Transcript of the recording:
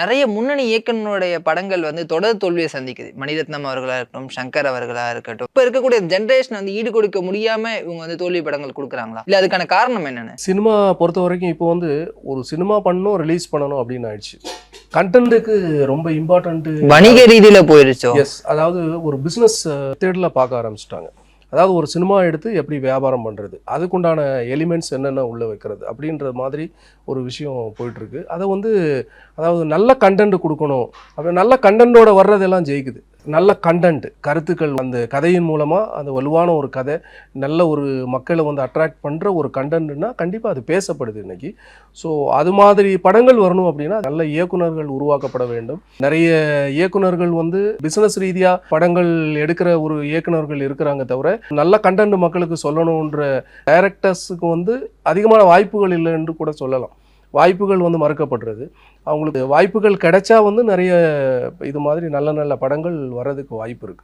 நிறைய முன்னணி இயக்குனருடைய படங்கள் வந்து தொடர் தோல்வியை சந்திக்குது. மணிரத்னம் அவர்களா இருக்கட்டும் சங்கர் அவர்களா இருக்கட்டும். இப்ப இருக்கக்கூடிய ஜென்ரேஷன் வந்து ஈடு கொடுக்க முடியாம இவங்க வந்து தோல்வி படங்கள் கொடுக்குறாங்களா? இல்ல அதுக்கான காரணம் என்னன்னு? சினிமா பொறுத்த வரைக்கும் இப்போ வந்து ஒரு சினிமா பண்ணணும் ரிலீஸ் பண்ணணும் அப்படின்னு ஆயிடுச்சு. கண்டென்ட்டுக்கு ரொம்ப இம்பார்ட்டன்ட்டு வணிக ரீதியில போயிருச்சோ எஸ் அதாவது ஒரு பிஸ்னஸ் தேர்டில் பார்க்க ஆரம்பிச்சிட்டாங்க. அதாவது ஒரு சினிமா எடுத்து எப்படி வியாபாரம் பண்ணுறது அதுக்குண்டான எலிமெண்ட்ஸ் என்னென்ன உள்ளே வைக்கிறது? அப்படின்ற மாதிரி ஒரு விஷயம் போயிட்டுருக்கு. அதை வந்து அதாவது நல்ல கண்டென்ட் கொடுக்கணும். அப்படி நல்ல கண்டென்ட்டோட வர்றதெல்லாம் ஜெயிக்குது. நல்ல கண்டென்ட் கருத்துக்கள் அந்த கதையின் மூலமாக அந்த வலுவான ஒரு கதை நல்ல ஒரு மக்களை வந்து அட்ராக்ட் பண்ணுற ஒரு கண்டென்ட்னா கண்டிப்பாக அது பேசப்படுது இன்னைக்கு. ஸோ அது மாதிரி படங்கள் வரணும் அப்படின்னா நல்ல இயக்குனர்கள் உருவாக்கப்பட வேண்டும். நிறைய இயக்குனர்கள் வந்து பிஸ்னஸ் ரீதியாக படங்கள் எடுக்கிற ஒரு இயக்குனர்கள் இருக்கிறாங்க தவிர நல்ல கண்டென்ட் மக்களுக்கு சொல்லணுன்ற டைரக்டர்ஸுக்கு வந்து அதிகமான வாய்ப்புகள் இல்லை என்று கூட சொல்லலாம். வாய்ப்புகள் வந்து மறுக்கப்படுறது அவங்களுக்கு வாய்ப்புகள் கிடைச்சா வந்து நிறைய இது மாதிரி நல்ல நல்ல படங்கள் வர்றதுக்கு வாய்ப்பு இருக்கு.